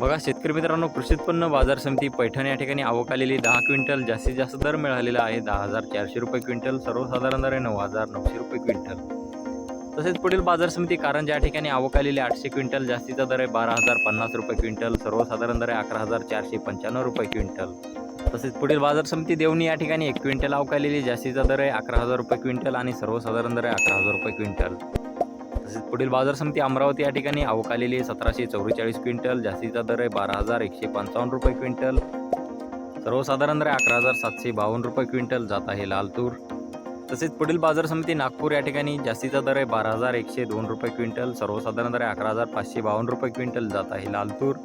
बघा शेतकरी मित्रांनो कृषी उत्पन्न बाजार समिती पैठण या ठिकाणी आवक आलेली दहा क्विंटल जास्तीत जास्त दर मिळालेला आहे. दहा हजार चारशे रुपये क्विंटल सर्वसाधारण दर आहे नऊ हजार नऊशे रुपये क्विंटल. तसेच पुढील बाजार समिती कारण ज्या ठिकाणी आवक आलेली आठशे क्विंटल जास्तीचा दर आहे बारा हजार पन्नास रुपये क्विंटल सर्वसाधारण दर आहे अकरा हजार चारशे पंच्याण्णव रुपये क्विंटल. तसेच पुढील बाजार समिती देवणी या ठिकाणी एक क्विंटल आवक आलेली जास्तीचा दर आहे अकरा हजार रुपये क्विंटल आणि सर्वसाधारण दर आहे अकरा हजार रुपये क्विंटल. तसेच पुढील बाजार समिती अमरावती या ठिकाणी अवकालेली आहे. सतराशे चौवेचाळीस क्विंटल जास्तीचा दर आहे बारा हजार एकशे पंचावन्न रुपये क्विंटल. सर्वसाधारण दर अकरा हजार सातशे बावन्न रुपये क्विंटल जात आहे लाल तूर तसेच पुढील बाजार समिती नागपूर या ठिकाणी जास्तीचा दर आहे बारा हजार एकशे दोन रुपये क्विंटल सर्वसाधारण दर अकरा हजार पाचशे बावन्न रुपये क्विंटल जात आहे लाल तूर